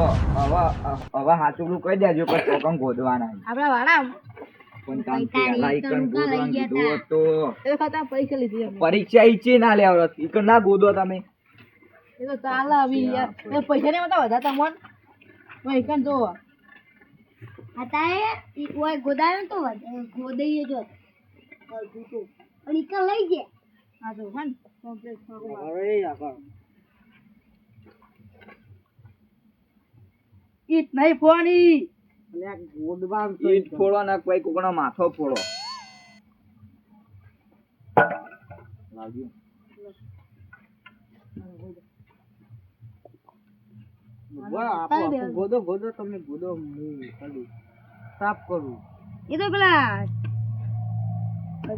હવે હવે હાચું કહી દેજો કે ચોકમ ગોદવાના આપડા વાળા પરીક્ષા ઈચ્છે ના લેવડત ઈકડ ના ગોદો તમે. એ તો ચાલે આવી યાર. એ પૈસા નહીં બધા વધારતા મોન હું એકન જો. હતા એ કોઈ ગોદાયો ને તો વધ- ગોદઈએ જો. પણ ઈ કણ લઈ ગયા. હા જો હન કમ્પ્લીટ ઈટ નહીં ફોડી. ઈટ ફોડો ને કોઈ કોકનો માથો ફોડો. લાગ્યું ગોદો ગોદો તમે ગોદો હું ખાલી સાફ કરું. એ તો પેલા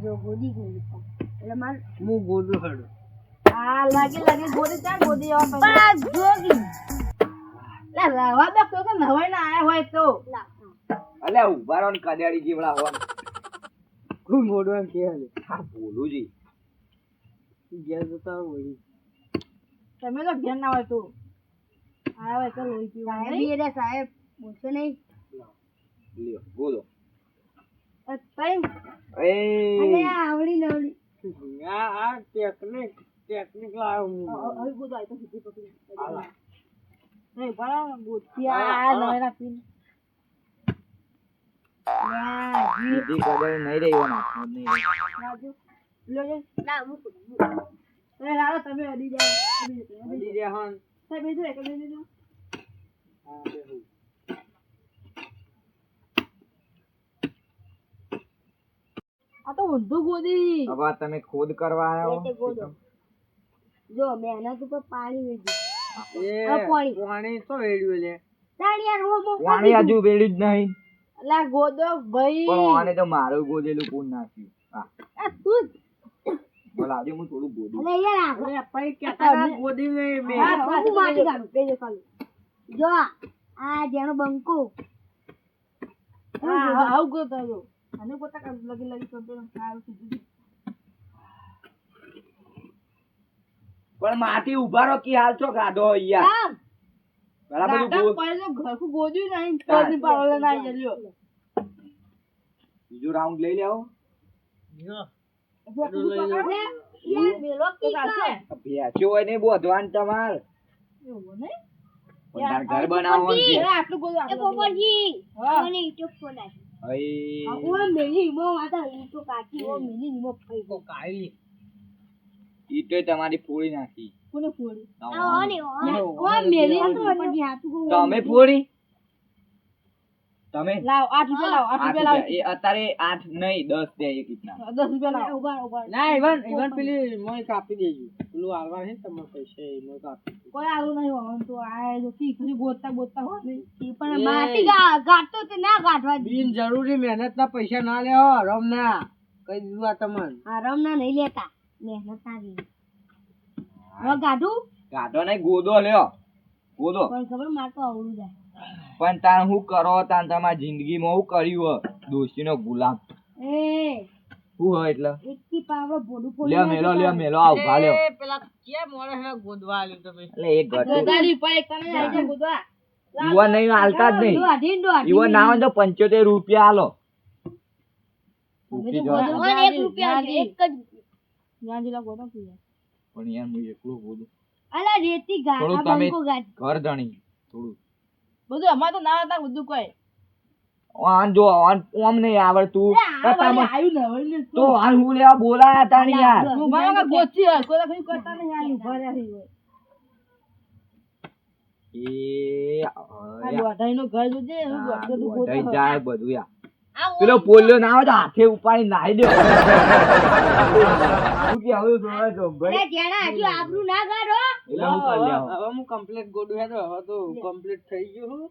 જો ગોદી ગઈ એટલે માર હું ગોદો હડ. આ લાગે લાગે. ગોદી ચાલ ગોદી આવવા પણ આ જોગી લે રવા દે તો કે નવાઈ ના આયા હોય તો. અલ્યા ઊભા રહો ને કડિયાળી જીવડા હોવા કોઈ મોડો એમ કે હાલે હા બોલું જી. ઘેર જતા હોય તમે તો ઘેર ના હોય તો. આયા તો લોહી પીવા સાહેબ એટલે સાહેબ બોલશો નહીં. લ્યો ગોદો એ. એ અને આવડી નવડી આવડી. આ આ ટેકનિક ટેકનિક લાવ્યો હું. હવે ગોદો આઈ તો સીધી પકડી. નહીં બરાબર ગોતિયા આ નવાઈ પીન સીધી કડિયાળી નહીં રહી હોય હાથમાં જ નહીં રહી. રાજુ લો જે ના મૂકો એ લાવો તમે અડી જાઓ અડી જાઓ અડી જાઓ હન સાહેબ બેજો એક બેજો જો હા બેહુ આ તો ઊંધું ગોદી હવે તમે ખોદ કરવા આવ્યા એટલે ગોદો. હો? જો મહેનત ઉપર પાણી વેચી એ આ પાણી. પાણી તો વેડ્યું લે તાણ યાર હું મોકલી પાણી હજુ વેડ્યું જ નહીં. અલા ગોદો ભાઈ. પણ આને તો મારું ગોદેલું કોણ નાખ્યું. આ તું. બોલ આજે હું થોડું ગોદું. અલે યાર આ- પૈ કેતા ગોદી નહીં બે. હું માટી કાઢું. બેજો ખાલી. જો આ જેનો બંકો. હા આવું ગોતો અને પોતા લગી લગી કરતો સારું સીધું. પણ માથી ઊભા રહો કે હાલ છો ગાડો અહીંયા. બરાબર ગાડા ગો- પડે ગોદ્યું નહીં કોની પાડોલે ના જલ્યો બીજો રાઉન્ડ લઈ લેવો. કી ઘર ઈ તો તમારી ફોડી નાખી. કોને ફોડી? આ ઓ ઓ મેલી આ તો પોપટજી તમે ફોડી? તમે? લાવ આઠ રૂપિયા લાવ આઠ આઠ રૂપિયા લાવ. એ અત્યારે આઠ નહીં દસ દે એક રીતના દસ રૂપિયા લાવ. ઊભા, ઊભા. ના ઈવન ઈવન પેલી મોય કાપી દેજો. પેલું આલવા હે તમારે પૈસે મોય કાપી કોઈ આલુ નહીં હોવાનું તો આ જો કી ખરી ગોતતા ગોતતા હોય નહીં એ પણ માટી ગાટતો તે ના ગાટવા. બિન જરૂરી મહેનત ના પૈસા ના લેવો રમ ના કઈ દીધું આ તમને? આ રમના નહીં લેતા. મહેનત ના લેવી. હવે ગાઢું ગાઢો નહીં ગોદો લ્યો ગોદો પણ ખબર મારે તો આવડું જાય પણ તાર હું કરો તાર તમારી જિંદગીમાં હું કર્યું હો દોસ્તીનો ગુલામ એ શું હોય એટલે એકથી પાવડો ભોડું ફોડી લ્યો મેલો લ્યો મેલો આવ ભાલ્યો પેલા કે મોડે હે ગોદવા આલ્યું તમે એટલે એક ઘટું ગોદાડી પર એક તને આવી જાય ગોદવા ઈવન નહીં હાલતા જ નહીં દોઢી દોઢી ના હોય તો પંચોતેર રૂપિયા હાલો એક રૂપિયા એક જ ગોદા પીએ પણ યાર હું એકલો બોલું અલા રેતી ગા થોડું તમે બંકો ગાઢ ઘર ધણી થોડું. બધું અમાર તો ના હતા બધું કોઈ. આન જો આન ઓમ નહીં આવડતું. તો તમે ને ને તો આન હું લેવા બોલાયા તા ને યાર. હું મારા ગોચી હોય કોઈ કઈ કરતા નહીં આલી ઊભા રહ્યા હોય. એ આ દોઢાઈનો ઘર જોજે એનું દોઢ બધું જાય બધું યાર. પેલો પોલિયો ના આવે તો હાથે ઉપાડી નાહી દો. શું કે હવે જોવા જો ભાઈ અરે હજુ આબરૂ ના ગાઢો એટલે હું કરી લેવા. હવે હું કમ્પ્લીટ ગોડું હે તો હવે તો કમ્પ્લીટ થઈ ગયું હું.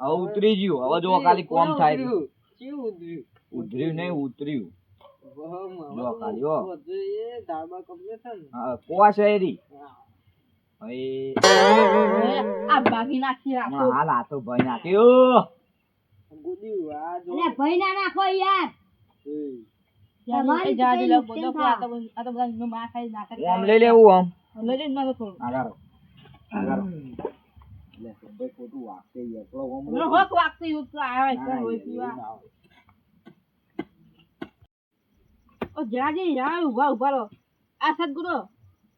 હવે ઉતરી ગયું. હવે જો ખાલી કોમ થાય. કેવું ઉતર્યું? ઉતર્યું નહીં ઉતર્યું. જો ખાલી હો. એ દાળબા કમ્પ્લીટ છે હા, કોવા શહેરી હવે આ બાકી નાખી રાખો. હાલ હાથો ભાઈ નાખ્યો ગોદ્યું આ જો. ભઈ ના નાખો યાર ઊભા ઊભા રહો. આ સદગુરુ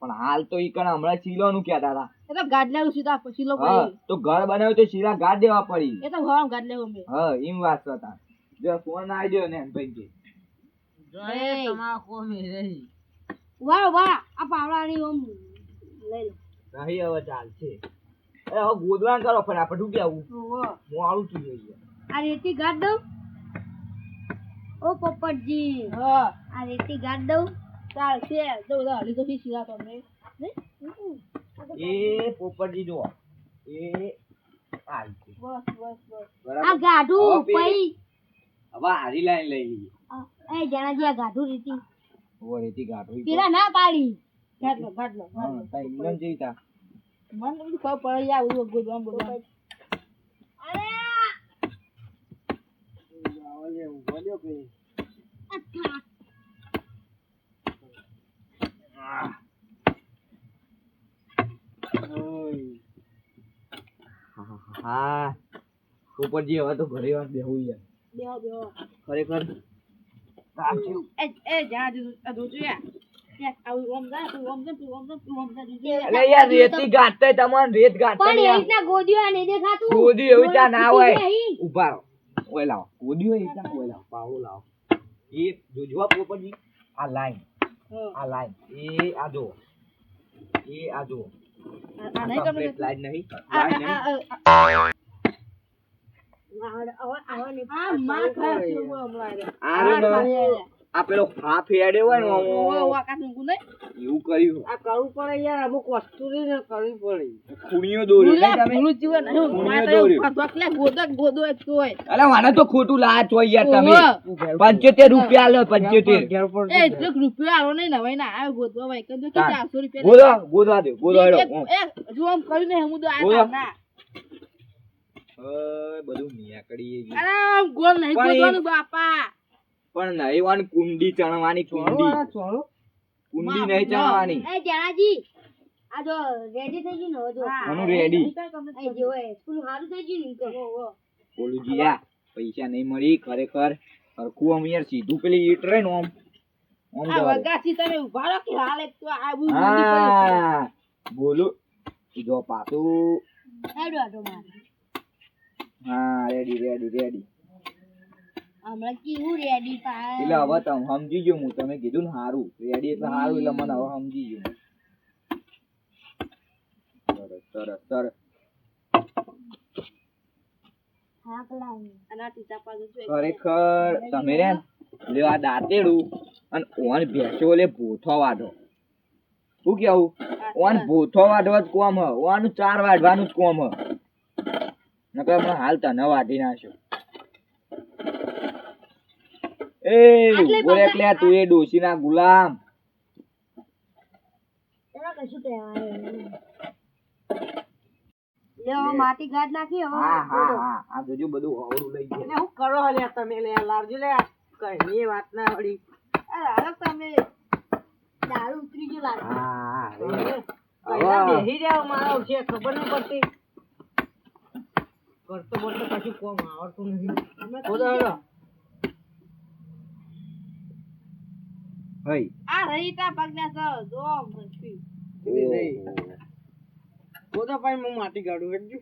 પણ હાલ તો ઈ કણ હમણાં શીલોનું કહેતા હતા. એ તો ગાડલેવું સીધા શીલો પડી. તો ઘર બનાવ્યું તો શીલા ગાડ દેવા પડી. એ તો હવા ગાડલેવું મેં હા એમ વાત તાર. જો ફોન આવી ગયો ને ભાઈ કે. વાહ વાહ આ પાવડાની ઓમ લઈ લો. રહી હવે ચાલશે એ હવે ગોદવાન કરો ફટાફટ ઉઠી આવું. હું આવું છું જોઈએ. આ રેતી ગાડ દઉં. ઓ પોપટજી. હા. આ રેતી ગાડ દઉં. ચાલશે જો બધા હલી તો શી સીધા તમને એ પોપટજી જો એ આવી બસ બસ બસ આ ગાઢું હવે પઈ હવે હારી લાઈન લઈ આ- એ જણાજી આ ગાઢું રેતી. પેલા ના પાડી. તા મને બધું ખબર પડે યાર અરે! હા. પોપટજી હવે તો ઘરે વાર બેહું યાર. બેહો બેહો. ખરેખર? એ એ જા જોજો યાર રેતી ગાંઠતા તમને રેત ગાંઠતા પણ નહીં રીતના ગોદીઓ નહીં દેખાતું. ગોદી એવી ત્યાં ના હોય. ઊભા રહો. ઓય લાવો. ગોદી હોય ત્યાં ઓય લાવો પાવડો લાવો. એ જોજો આ આ લાઈન. આ લાઈન એ આ જો એ આ જો આ આ નહીં કમ્પ્લીટ લાઈન નહીં આ લાઈન આ નહીં આ આ આ માં ખાય છે હમણાં રે. આ પેલો ફા હેડે હોય ને? એવું કર્યું. આ કરવું પડે યાર અમુક વસ્તુ ને કરવી પડે. ખૂણીઓ દોરી. જ જ અરે મને તો ખોટું લાચ હોય યાર તમે. પંચોતેર રૂપિયા લો પંચોતેર. એ એટલો રૂપિયા આવો નહીં નવાઈ ના આવે ગોદવા ભાઈ કે. ચારસો રૂપિયા ગોદવા ગોદવા દે ગોદવા એક આમ કર્યું ને હું તો આ ના. ઓય, બધું. અરે આમ નહીં ગોદવાનું બાપા. પણ નહીં વાની કુંડી ચણવાની કુંડી. કુંડી નહીં ચણવાની. એ જણાજી આ જો રેડી થઈ ગયું ને હવે જો. હા, આનું એ- એ જો સ્કૂલ સારું થઈ ગયું ને તો. બોલું જીયા પૈસા નહીં મળી ખરેખર. હરખું આમ યાર સીધું પેલી ઈટ રહે ને આમ. આ વગાસી તમે ઊભા રહો કે હાલ એક તો આ. હા. બોલું. જો પાછું. હેડો આટો મારે હા રેડી રેડી રેડી હમણાં કેવું રેડી પાય એટલે હવે તમે સમજી ગયો હું તમે કીધું ને સારું. રેડી એટલે સારું એટલે મને હવે સમજી ગયો. સરસ સરસ સરસ. ખરેખર તમે રે ને લેવા દાંતેડું અને ઓન ભેંસો લે ભૂથો વાઢો. શું કેવું ઓન ભૂથો વાઢવા જ કોમ હ ઓનું ચાર વાઢવાનું જ કોમ હ. નકર હમણાં હાલ તને વાઢી નાખ્યો. એ ઊભો એટલે તું એ ડોશીના ગુલામ. એમાં કશું કહેવાય નહીં. લે હવે માટી ગાઢ નાખી હવે હા હા હા આ જોજો બધું અવળું લઈ ગયા. હું કરો લે તમે લે લાવજો લે કઈ વાત ના વળી અરે હાલો તમે. દારૂ ઉતરી ગયો લાગે. હા પહેલા બેહી જાવ મારો છે ખબર ન પડતી. કરતો બોલતો કશું કોમ આવડતું નહીં ખોદો હઈ આ રહી તા પગના સર જો મસ્તી ખોદો પાઈ હું માટી કાઢું હેડજો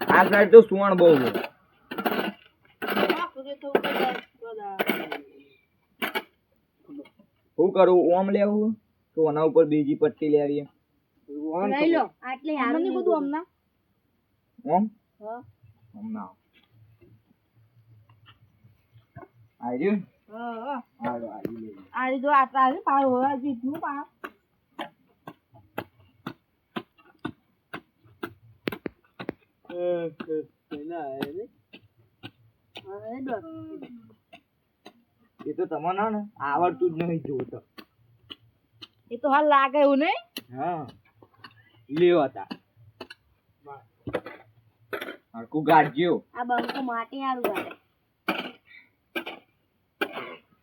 આ સાઈડ તો સુવણ બહુ છે. તો શું કરું ઓમ લેવું તો આના ઉપર બીજી પટ્ટી લેવી લઈ લો. આટલી હારું નહીં બધું હમણાં ઓમ? હા. હમણાં આવ્યું હા હા. હાલો આવી લેવું જો આટલા આવે પાડો હોય જીતનું પા એ તો તમને આવડતું જ નહીં જોતો એ તો હાલ લાગે એવું નહીં? હા. તા હરકું ગાડજો આ બંકો માટી આરું ગાઢે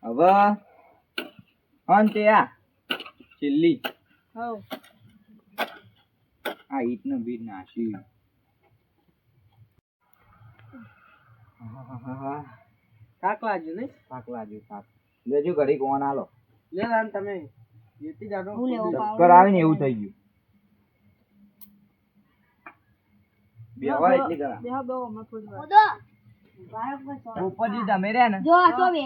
હવે અંતે આ છેલ્લી હવ. આ ઈટ ને બીટ નાશી. થાક લાગ્યો ને થાક લાગ્યો થાક લેજો ઘડી કોણ આલો લે તમે. જેતી જાડો હું લેવો ચક્કર આવીને એવું થઈ ગયું. બેવા એટલી કરા બેહો બેહો અમે થોડી વાર ગોદો બાળક પર સો. પોપટજી તમે રહ્યા ને? જો આ તો બે.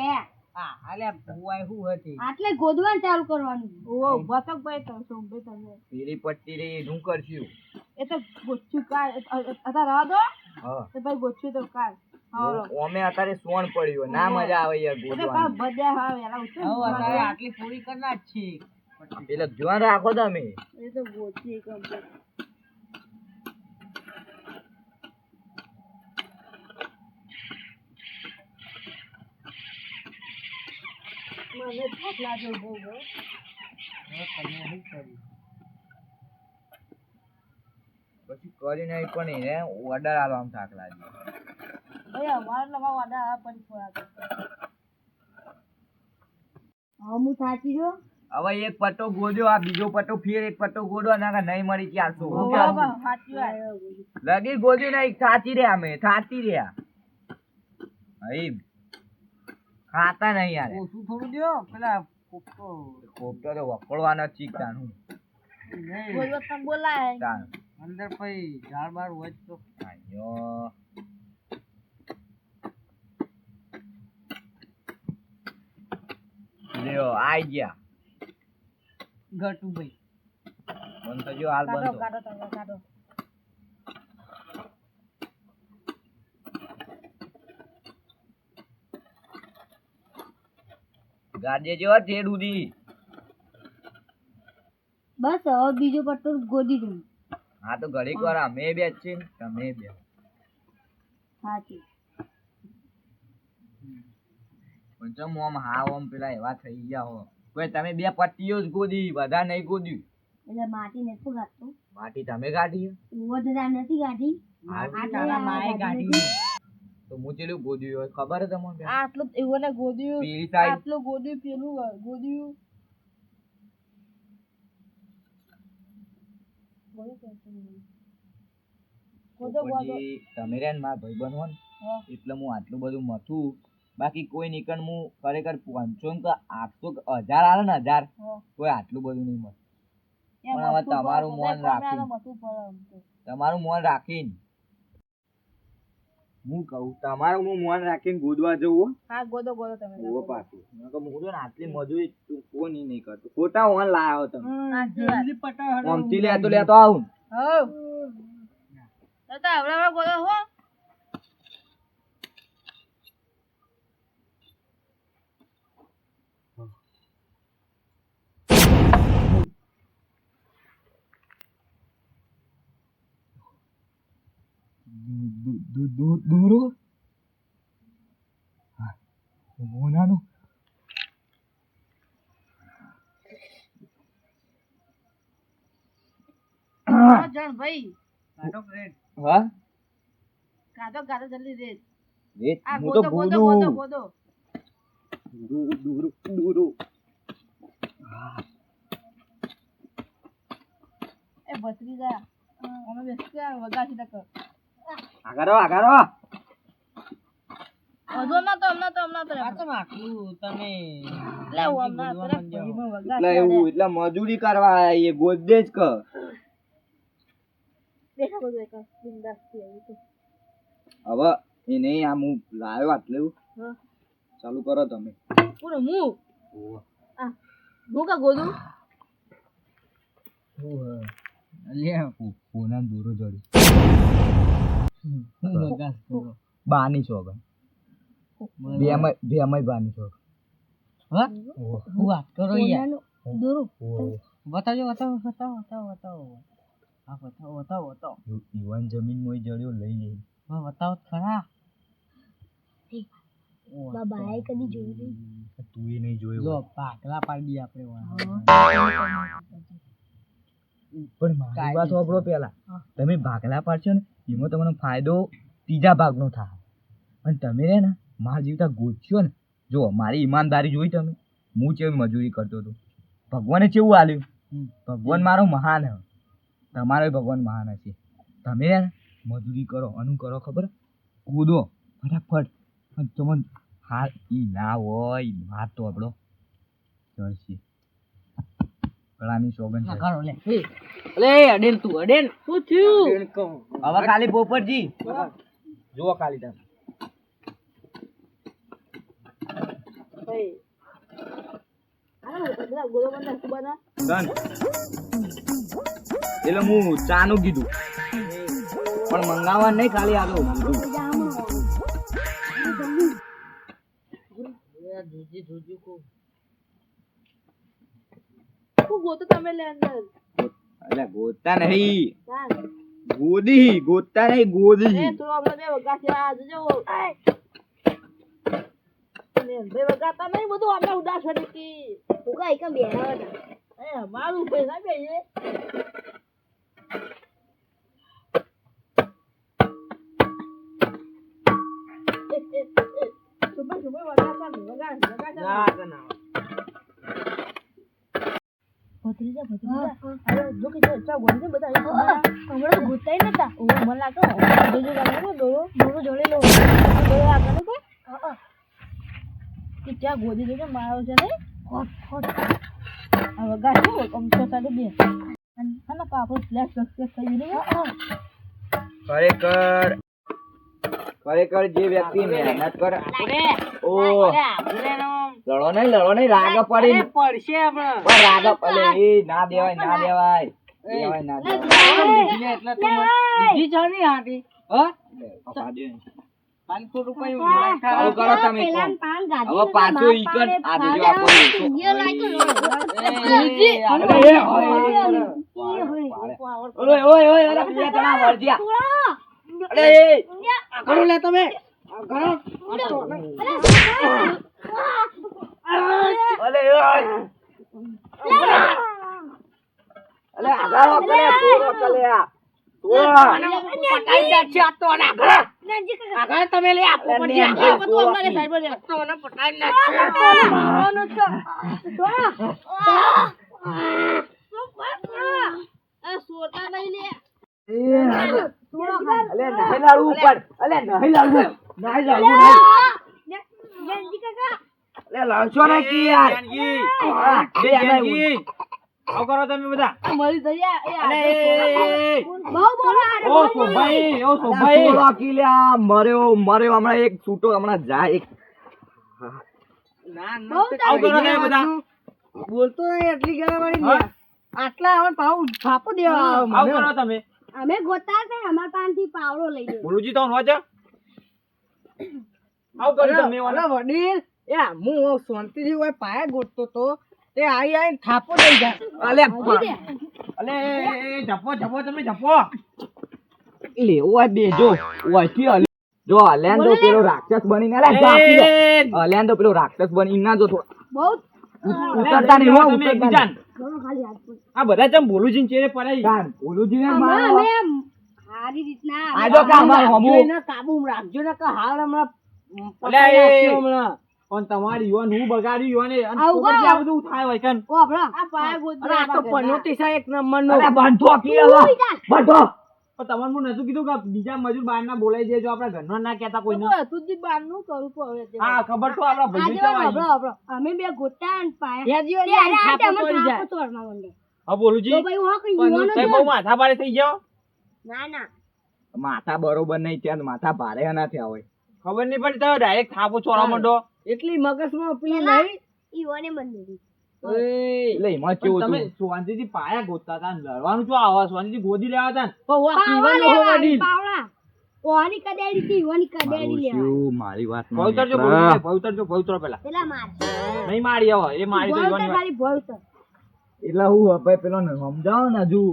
હા આલે ભુવાય હું હતી. આટલે ગોદવાનું ચાલુ કરવાનું. ઓ બતક ભાઈ તો સોંબે તમે? પીરી પટ્ટી રે શું કરશું? એ તો ગોચ્યું કાલ. અતા રહા દો. હા. તો ભાઈ ગોચ્યું તો ઓમે અત્યારે સોણ પડ્યું ના મજા આવે યાર હા વેલા ઉઠો આટલી પૂરી કરના જ છે એટલે જોવાનું રાખો તમે. એ તો ગોચી કમ્પ્લીટ. મને બહુ પછી કરી નહીં પણ એને ઓર્ડર આલવામાં થાક લાગ્યો. ભાઈ અમારે નવા વાડા આ પડી થોડા હું થાકી જો હવે એક પટ્ટો ગોદ્યો આ બીજો પટ્ટો ફેર એક પટ્ટો ગોડો ના નહીં મળી ચારસો શું? કહેવું? સાચી વાત. લગી ગોદ્યું નહીં થાચી રહ્યા અમે થાચી રહ્યા. હઈ ખાતા નહીં યાર. ઓછું થોડું દ્યો પેલા કોપતો કોપતો તો વખોડવાનો જ ચીક તાનું બોલવા તમે બોલાય. અંદર પછી ઝાડ બાર હોય તો. આયો. લ્યો આઈ ગયા. ગટુ ભાઈ. બંધ થજો હાલ બંધ કાઢો કાઢો કાઢો. ગાડીએ જેવા ઠેડ ઉડી બસ હવે બીજો પટ્ટો ગોદી દઉં. હા તો ઘડીક વાર અમે બે છે તમે બે. સાચી પણ ચમ હા ઓમ પેલા એવા થઈ ગયા હો. કોઈ તમે બે પટ્ટીઓ જ ગોદી બધા નહીં ગોદ્યું. એટલે માટી નથી ગાતો માટી તમે કાઢી વધારે નથી ગાઢી આટલે માએ કાઢી તો હું ચેલું ગોદ્યું હોય. ખબર છે તમને? આટલું એવું ને ગોદ્યું પેલી સાઈડ. આટલું ગોદ્યું પેલું ગોદ્યું. ગોદો ગોદો પછી તમે રે મારા ભાઈબંધ હો ને એટલે હું આટલું બધું મથું. બાકી કોઈ નીકળ હું ખરેખર પાંચસો ને કે આઠસો હજાર આવે ને હજાર કોઈ આટલું બધું નહીં મળે. પણ હવે તમારું મન તો. તમારું મોન રાખીને. હું કહું તમારું હું મોન રાખીને ગોદવા જવું હો. હા ગોદો ગોદો તમે ઓ પાછું. નકર હું તો ને આટલી મજૂરી તું કોઈ નહીં કરતો. ખોટા ઓન લાયો તમે જલ્દી પટાવ આમથી લેતો લેતો આવું હો તો તો હવે ગોદો હો. દૂરો મોનાનું. જણ ભાઈ. કાઢો રેડ હા? કાઢો કાઢો જલ્દી રેડ આ હું તો ગોદો ગોદો. ગોદો દૂરો દૂરો દૂરો. એ ભત્રીજા અમે બેસી ગયા વગાસી તક આગારો આગારો. વધો તો હમણાં તો હમણાં તો તો આટલું તમે લે હું હમણાં એટલે એવું એટલે મજૂરી કરવા આયા એ ગોદે જ કર હવે એ નહીં આમ હું લાવ્યો આટલું ચાલુ કરો તમે. પૂરો હું? આ હું કા ગોદું? પૂનમ દૂરો જોડી બાની છો બે અમે બે અમે બાની છો હા? વાત કરો દોરો. બતાવજો બતાવો બતાવો બતાવો બતાવો. હા બતાવો બતાવો બતાવો. યુવાન જમીન મોય જડ્યો લઈ લે. હા બતાવો ખરા. બાબાએ કદી જોયું નહીં? તું એ નહીં જોયું જો પાકલા પાડી આપણે પણ મારી વાત સાંભળો પેલા તમે ભાગલા પાડશો ને એમાં તમને ફાયદો ત્રીજા ભાગનો થાય. અને તમે રે ને માર જીવતા ગોચ્યો ને જો મારી ઈમાનદારી જોઈ તમે હું કેવી મજૂરી કરતો હતો. ભગવાને કેવું આલ્યું? ભગવાન મારો મહાન હે. તમારો ભગવાન મહાન હશે. તમે યાર મજૂરી કરો અનુ કરો ખબર? કૂદો ફટાફટ. અને તમને હા ઈ ના હોય વાત તો આપણો જશે ગળાની સોગન છે. અડેલ અડેન તું અડેન શું થયું? હવે ખાલી પોપટજી. જુઓ ખાલી તમે. એટલે હું ચાનું કીધું. પણ મંગાવવા નહીં ખાલી આ તો કીધું એટલે ગોતતા નહીં. ગોદી ગોતા નહીં ગોદી. ઉગા એક બેહવા હતા મારું પૈસા બે ભત્રીજા. ભત્રીજા અરે જો કે જો ચા ગોંધે બધા એક હમણાં તો ગોતાઈ નતા. ઓ મને લાગે જોજો ગામે દોરો દોરો જોડે લો દોરો આગળ કો કે ચા ગોદી જોજો મારો છે ને? ખોટ ખોટ હવે ગાછો કમ તો સાડે બે. અને પાપો સ્લેશ સક્સેસ થઈ ગયું ખરેખર ખરેખર જે વ્યક્તિ મહેનત કરે ઓ. લડો નહીં લડો નહીં રાગ પડી. પડશે આપણે પણ રાગ પડે. એ ના દેવાય ના દેવાય. દેવાય ના દેવાય. એટલે તો બીજી છે ને આટી. હા? પાંચસો રૂપિયા કરો તમે પેલા કોણ. પાન ગાધી હવે પાછું ઈ આ દેજો આપો દેજો. ઈયો લાગ્યો બીજી અરે એ હોય. ઓય ઓય ઓય અરે બે જણા વળજ્યા. અરે. લે તમે. અલે અલે આગારો કરે તમે લે આપો અમારે પટાઈ સોતા નહીં લે. અલે નહીં લાડવું ઉપર. અલે નહીં લાડવું. નહીં લાડવું નહીં. કાકા અલે લડશો ને કી યાર. હા, આવ કરો તમે બધા મરી જઈએ અલે બહુ બોલો ઓ સોભાઈ ઓ સોભાઈ તોરો લે મર્યો મર્યો હમણાં એક છૂટો હમણાં જાય એક ના બહુ આવ કરો તમે બધા બોલતો એટલી ગરમાડી આટલા હવે ભાવ થાપો દેવા આવે આવ કરો તમે અમે ગોતા છે અમાર પાનથી પાવડો લઈ ગયો. બોલુજી તો વાંચો આવ કરી તમે અરે વડીલ. એ હું શાંતિથી ઓય પાયા ગોતતો તો. તે આઈ આઈ થાપો દઈ જાય અલે અલે જપો જપો તમે જપો. લે ઓય દેજો ઓયથી અલે. જો અલેન તો પેલો રાક્ષસ બનીને અલે જાપી લે અલેન તો પેલો રાક્ષસ બની ના જો થોડો બહુ ઉતરતા નહીં હો આ બધા ચમ ચેરે સારી રીતના કે અમાર કાબુ રાખજો ને કે હાલ હમણાં પણ તમારી યુવાન હું બગાડ્યું યુવાને? આ બધું થાય હોય કન ઓ આપણો. આ પાયા અરે આ તો પનોતી છે એક નંબરનો. અરે બંધો કી બંધો. પણ તમને હું નતું કીધું કે બીજા મજૂર બહાર ના બોલાઈ દેજો આપણા ઘરના ના કહેતા કોઈને. બહારનું કરું તો હવે હા ખબર તો આપડા ભાઈ આજે આપણો આપણો અમે બે ગોટા અને પાયા. ત્યાં જીવો તે ને અરે આ થાપો તેમાં તોડી જાય. થાપો તોડવા માંડે. હા બોલુજી તો ભાઈ હું કઈ યુવાનો છે. બહુ માથા ભારે થઈ ગયો? ના ના. માથા બરોબર નહીં ત્યાં માથા ભારે ના થયા હોય. ખબર નહીં પડી તો ડાયરેક્ટ થાપો ચોરા માંડો? એટલી મગજમાં પેલી નહીં? ઈવોને એટલે એમાં કેવું તમે હતું? પાયા ગોતતા હતા લડવાનું શું આવા? શાંતિથી ગોદી લેવા હતા ને? પણ વા પાવડા પીવાનો હો લેવા વડીલ. પાવડા. ઓની કદેડી થી ઓની કદેડી લેવા. મારી વાત પવિત્ર જો પવિત્ર જો પવિત્ર પેલા. પેલા માર. નહીં મારી હવે એ મારી તો એટલે હું હવે પેલો ને સમજાવો ને હજુ?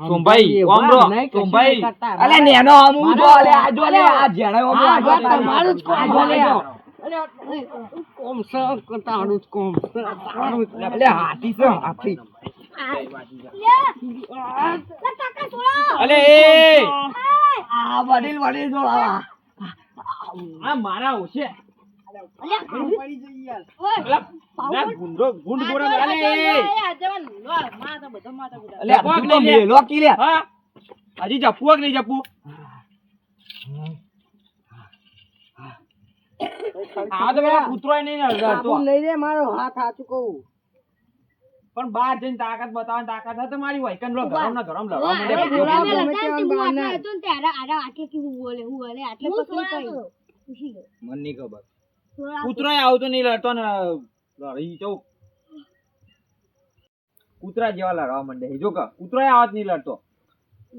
સોમભાઈ ઓમરો સોમભાઈ. અલે નેનો હમું જો અલે આ જો અલે આ જેણે હમું આ તમારું જ કોમ આ જો ભલે. અલે. અરે, કોમ સર કરતા આવડું જ કોમ સર આવડું જ. અલે હાથી છે હાથી અલે એ! આ વડીલ વડીલ જોડાવા આ મારા ઓછે પડી જઈ યાર અલા, ના, ગુંડો ગુંડ ગોળો અલે અલે આ તો મેલો કી લે હા. હજી જપવું કે નહીં જપવું આ તો પેલા કૂતરોય નહીં ને લઈ લે મારો હાથ સાચું કહું. પણ બહાર જઈને તાકાત બતાવવાની તાકાત હતી મારી હોય. કન લો ગરમ ના ગરમ લડવા અરે માંડ્યા. ઘોડા ગમે મેં તે હતા ને તે આમ હું ત્યારે આટલે કે બોલે હું બોલે આટલે પકડી પાડી. મને નહીં ખબર. કૂતરો કૂતરોય આવતો નહીં લડતો ને લડી ચૌ કૂતરા જેવા લડવા માંડે જો કે કૂતરોય આવત નહીં લડતો.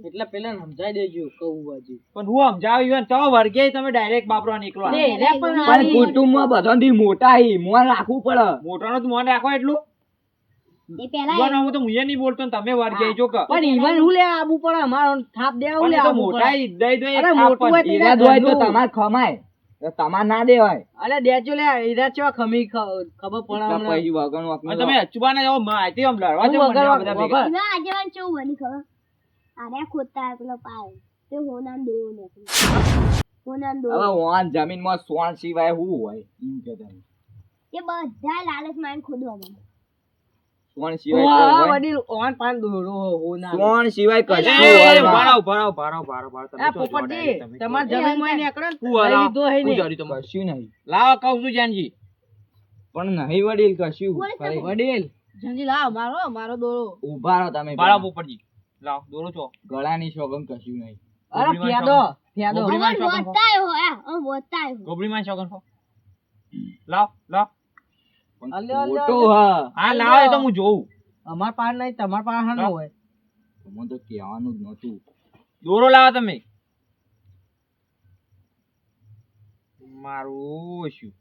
એટલે પેલા સમજાઈ દેજો કહું હજી પણ હું સમજાવી ને ચો વર્ગે તમે ડાયરેક્ટ બાપરો નીકળો. પણ કુટુંબમાં બધાથી મોટા હી મોન રાખવું પડે. મોટાનો તો મોન રાખો એટલું. એ પહેલા યુવાનો હું તો મુયે નહીં બોલતો ને તમે વર્ગે જો કે. પણ ઈવન હું લે આબુ પડે? અમારો થાપ દેવા લે એ તો મોટા પડે? ઈ દઈ દઈ અરે એક મોટું થાપ હોય પણ. તે એના હોય તો ઘરનું. તમારે ખમાય. તો ના દેવાય. અરે દેજો લે ઈરા ખમી ખબર પડે તો તમે અચુબાને માહિતી આમ લડવા ખબર. આને ખોદતા પેલો પાય. તે હોનાન દોરો ને હોનાન દોરો. હવે વાન જમીનમાં સોન સિવાય હું હોય? એમ કે તમે એ બધા લાલચમાં ખોદવા મને સિવાય? વડીલ ઓન પાન દોરો હો ના સિવાય કશું હોય. તમે પોપટજી તમાર જમીનમાં નીકળે. જરી નહીં. લાવો કહું છું જાનજી પણ નહીં વડીલ કશું. વડીલ લાવ મારો મારો દોરો. ઊભા રહો તમે બાળા પોપટજી. લાવો દોરો છો. ગળાની સોગમ કશું નહીં. અરે ફેદો ફેદો ગોબરીમાં અમર શોખન વધતા હો આ અમ વધતા હો. ગોબરીમાં શોખન ખો. લાવ લાવ. અલ્યો, હા. હા લાવ એ તો હું જોઉં. અમાર પાર નહીં તમાર પાર હા ન હોય. મને તો કહેવાનું જ નતું દોરો લાવો તમે. મારું શું?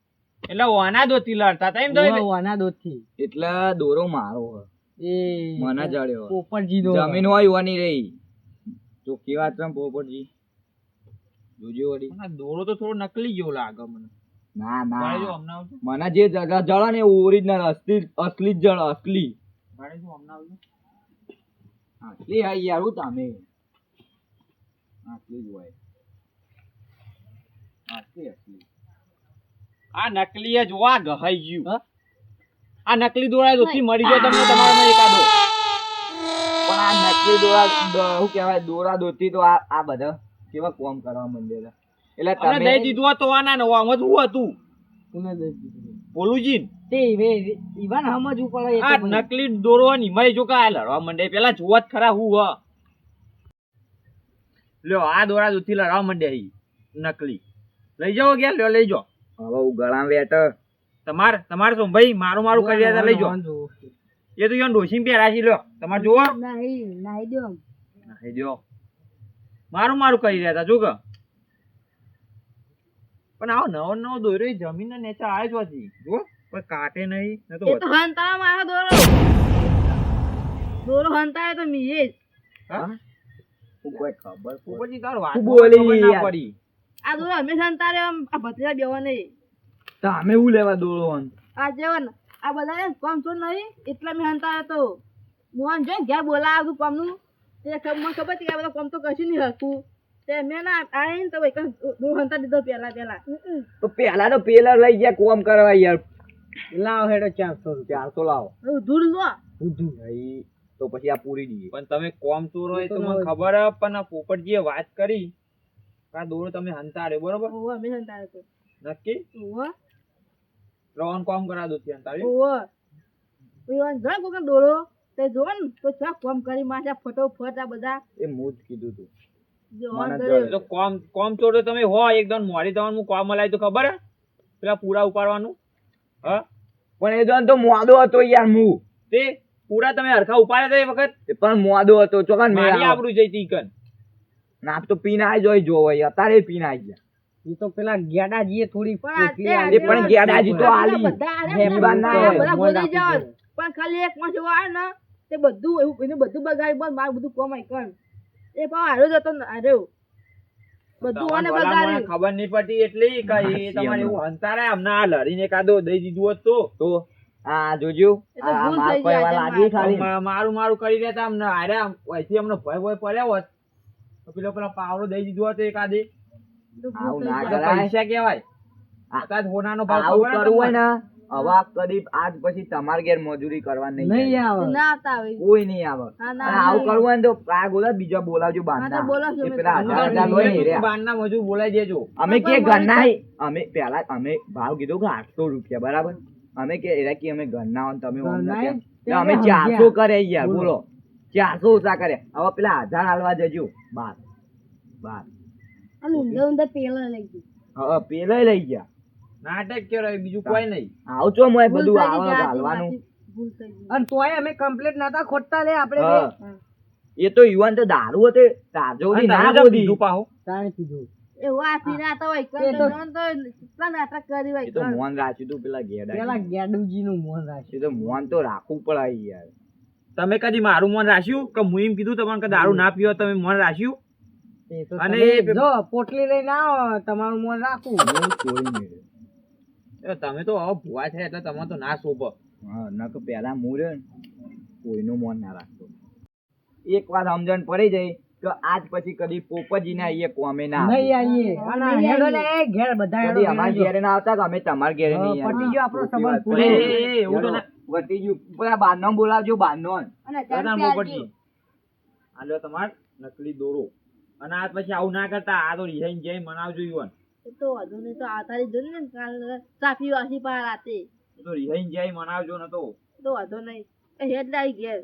એટલે વાના દોતી લડતા હતા એમ તો વાના દોતથી. એટલે દોરો મારો હે. એ મને જડ્યો પોપટજીનો જમીન હોય વાની રહી. ચોખ્ખી વાત છે પોપટજી? જોજો વળી. દોરો તો થોડો નકલી જેવો લાગે મને. ના ના. મને જે જગા જળે ને ઓરિજિનલ અસલી અસલી જ જળ અસલી. ભાઈ જો હમણાં આવજો અસલી હા યાર હું તમે? અસલી જ હોય. અસલી અસલી આ નકલી જ વાગ હઈ ગયું. હા? આ નકલી દોરા દોથી મરી ગયો તમને તમારામાં એકાદો. પણ આ નકલી દોરા શું કહેવાય દોરા દોતી તો આ આ બધા કેવા કોમ કરવા માંડેલા એટલે તમે દઈ દીધું હોત તો આના નવા આમ શું હતું. કોને દઈ દીધું? બોલુજી તે ઈવે- ઈવન સમજવું પડે આ નકલી દોરો મય જો કે આ લડવા મંડે પેલા જોવા જ ખરા હું હ. લ્યો આ દોરા દૂધથી લડવા મંડે હી નકલી. લઈ જાઓ ગયા લ્યો લઈ જાઓ. હવે હું ગળા વેટ તમાર તમારે શું ભાઈ મારું મારું કરી રહ્યા લઈ જાઓ. એ તો યો ડોસી પહેરા છે લ્યો. તમારે જોવો નહીં નહીં દો. નહીં દો. મારું મારું કરી રહ્યા હતા જો કે પણ આવો નવો નવો દોરો જમીન ને નેચા આવે જ પછી જો કોઈ કાટે નહીં ન તો એ તો હંતાળા મારો દોરો. દોરો હંતા તો મીએ હા? કોઈ ખબર પડે. તાર વાત બોલી આ દોરો હંમેશા હંતા રે આ ભત્રીજા બેવા નહીં. તમે હું લેવા દોરો આ જેવન આ બધા એમ કોમ છો નહીં એટલે મહેનત હંતાળે તો મોહન જોઈ ઘેર બોલાવ્યું કોમનું તે મને ખબર હતી કે આ બધા કોમ તો કશું નહીં હતું. તે મેં ના આવીને તો ભાઈ દોરો હંતા દીધો પહેલા પહેલા. તો પહેલા તો પેલા લઈ ગયા કોમ કરવા યાર. લાવ હેડો ચારસો ચારસો લાવો. દૂર લો. નહીં તો પછી આ પૂરી દઈએ. પણ તમે કોમ ચોર હોય તો તો મને ખબર હે પણ આ પોપટજીએ વાત કરી. આ દોરો તમે હંતાડ્યો બરોબર? હું અમે હંતાળે તો. નક્કી? ઓવો રવાન કોમ કરા દો ત્યાં તારી ઓવો ઈવન જોઈ કોકનો દોરો. તે જોવો ને તો ચા કોમ કરી માથે ફટોફટ આ બધા. એ મૂજ કીધું તું. જો કોમ કોમ ચોર તમે હો એકદમ મોડી તમારું હું કોમ મલાય તો ખબર હે? પેલા પૂરા ઉપાડવાનું. હા? પણ એ દોન તો મોદો હતો યાર મુ તે પૂરા તમે હરખા ઉપાડ્યા હતા એ વખત? પણ મોદો હતો ચોકન મારી આબરૂ જઈ ચિકન કન નાપ તો પીને આઈ જોઈ જોવો અત્યારે પીન આઈ ગયા એ તો પેલા ગેડાજીએ થોડી. એ પણ ગેડાજી તો આલી બધા બોલી જાવ. પણ ખાલી એક માણસ એવો આવે ને તે બધું એવું એને બધું બગાડી બંધ મારું બધું કમાય કર. એ પાછો હારો જતો ને હાર્યો બધું આને બગાડ્યું. ખબર નહીં પડતી એટલી કઈ એ તમારે એવું હંતારે અમને આ લડીને કાદો દઈ દીધું હોત. તો? તો આ જોજો માર માર. કરી દેતા અમને. હાર્યા અહીંથી અમને ભય ભય પડ્યા હોત. તો પેલો પેલા પાવડો દઈ દીધો હતો એકાદે આવું ના કરાય. પૈસા કહેવાય અત્યારે હોનાનો ભાવ આવું કરવું હોય ને હવે આ આજ પછી તમારે ઘેર મજૂરી કરવા નહીં નહીં આવે. ના આવતા કોઈ નહીં આવે. હા, ના, અને આવું કરવું હોય તો આ બોલા બીજા બોલાવજો બાંધના પેલા હજાર હજાર મજૂર દેજો. અમે કે ઘરના અમે પેલા અમે ભાવ કીધો કે આઠસો રૂપિયા બરાબર? અમે કે એરા કે અમે ઘરના હોય તમે અમે ચારસો કરે યાર બોલો. બોલો. ચારસો ઓછા કરે હવે પેલા હજાર હાલવા જજો. બાર. બાર. અને ઊંધે ઊંધે પેલા લઈ ગયું. હા પેલા લઈ ગયા. નાટક કરાય બીજું કોઈ નહીં. આવજો મોય બધું આવે ગઈ. અને તોય અમે કમ્પ્લીટ નતા ખોટતા લે આપણે એ તો યુવાન તો દારૂ હતો તાજો ની ના બીજું પાહો. તાણે કીધું એવું આ પીનાતા હોય એ તો- કેટલા નાટક કરી હોય તો મોહન રાખ્યું તું પેલા પેલા ગેડા ગેડુજી નું મોન રાખ્યું. તો મોહન તો રાખવું પડે યાર. તમે કદી મારું મન રાખ્યું? કે હું એમ કીધું તમને કે દારૂ ના પીવો તમે મન રાખ્યું? અને તમે જો પોટલી લઈને આવો તમારું મોન રાખું તમે તો હવે ભૂવા છે એટલે તમે તો ના શોભો. હા નક પેલા રહ્યો કોઈનું મન ના રાખતો. એક વાત સમજણ પડી જાય તો આજ પછી કદી પોપજી ના આવીએ કોમે ના નહીં આવીએ. હેડો લે ઘેર બધા હેડો અમાર. ઘેરે ના આવતા અમે તમારા ઘેરે નહીં પતી ગયો આપણો સંબંધ પૂરો. એ, એ, એ, એવું તો વટી ગયું. પેલા બારનો બોલાવજો બારનો અને ચાર મોપટજી હાલો તમાર નકલી દોરો. અને આ પછી આવું ના કરતા આ તો રિહાઈને જઈ મનાવજો યુવાન એ તો વાંધો નહીં તો આ તારી જોઈને ને કાલ ચાફી વાસી પા રાતે. તો રિહાઈને જઈ મનાવજો ન તો. તો વાંધો નહીં એ હેડ લાઈ ઘેર.